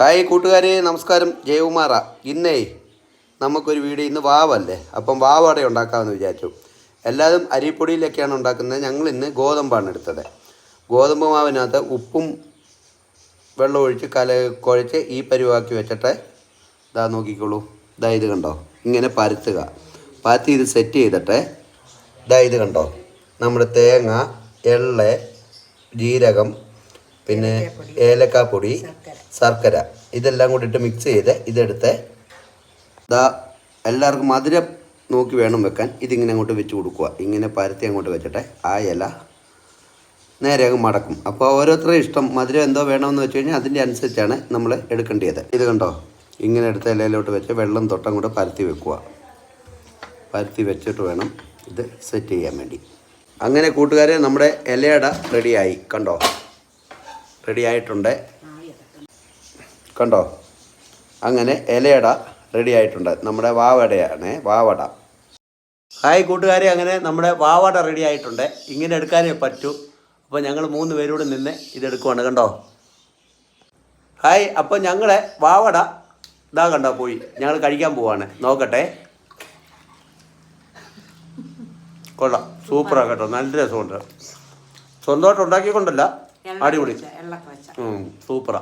Hi കൂട്ടുകാരെ നമസ്കാരം. ജയകുമാറ. ഇന്നേ നമുക്കൊരു വീട് ഇന്ന് വാവല്ലേ? അപ്പം വാവട ഉണ്ടാക്കാമെന്ന് വിചാരിച്ചു. എല്ലാതും അരിപ്പൊടിയിലൊക്കെയാണ് ഉണ്ടാക്കുന്നത്. ഞങ്ങൾ ഇന്ന് ഗോതമ്പാണ് എടുത്തത്. ഗോതമ്പ് മാവിനകത്ത് ഉപ്പും വെള്ളം ഒഴിച്ച് കല കുഴച്ച് ഈ പരിവാക്കി വെച്ചിട്ട് ഇതാ നോക്കിക്കോളൂ. ഇതാ ഇത് കണ്ടോ? ഇങ്ങനെ പരത്തുക. പരത്തി ഇത് സെറ്റ് ചെയ്തിട്ട് ഇതാ ഇത് കണ്ടോ? നമ്മുടെ തേങ്ങ എള്ള് ജീരകം പിന്നെ ഏലക്കാപ്പൊടി. ശർക്കര. ഇതെല്ലാം കൂടി ഇട്ട് മിക്സ് ചെയ്ത് ഇതെടുത്ത് ഇതാ എല്ലാവർക്കും മധുരം നോക്കി വേണം വെക്കാൻ. ഇതിങ്ങനെ അങ്ങോട്ട് വെച്ച് കൊടുക്കുക. ഇങ്ങനെ പരത്തി അങ്ങോട്ട് വെച്ചിട്ട് ആ ഇല നേരെ അങ്ങ് മടക്കും. അപ്പോൾ ഓരോരുത്തരുടെ ഇഷ്ടം. മധുരം എന്തോ വേണമെന്ന് വെച്ച് കഴിഞ്ഞാൽ അതിന്റെ അനുസരിച്ചാണ് നമ്മൾ എടുക്കേണ്ടത്. ഇത് കണ്ടോ? ഇങ്ങനെ എടുത്ത ഇലയിലോട്ട് വെച്ച് വെള്ളം തൊട്ടം കൂടെ പരത്തി വെക്കുക. പരത്തി വെച്ചിട്ട് വേണം ഇത് സെറ്റ് ചെയ്യാൻ വേണ്ടി. അങ്ങനെ കൂട്ടുകാരെ നമ്മുടെ ഇലയട റെഡിയായി കണ്ടോ? റെഡി ആയിട്ടുണ്ട് കണ്ടോ? അങ്ങനെ ഇലയട റെഡി ആയിട്ടുണ്ട് നമ്മുടെ വാവടയാണ് വാവട. ഹായ് കൂട്ടുകാരെ അങ്ങനെ നമ്മുടെ വാവട റെഡി ആയിട്ടുണ്ട് ഇങ്ങനെ എടുക്കാനേ പറ്റൂ. അപ്പോൾ ഞങ്ങൾ മൂന്ന് പേരോട് നിന്ന് ഇതെടുക്കുവാണ് കണ്ടോ? ഹായ് അപ്പോൾ ഞങ്ങളെ വാവട ഇതാ കണ്ടോ പോയി. ഞങ്ങൾ കഴിക്കാൻ പോവാണ്. നോക്കട്ടെ. കൊള്ളാം. സൂപ്പറാണ് കേട്ടോ. നല്ല രസമുണ്ട്. സ്വന്തമായിട്ട് ഉണ്ടാക്കിക്കൊണ്ടല്ല. അടിപൊളി. സൂപ്പറാ.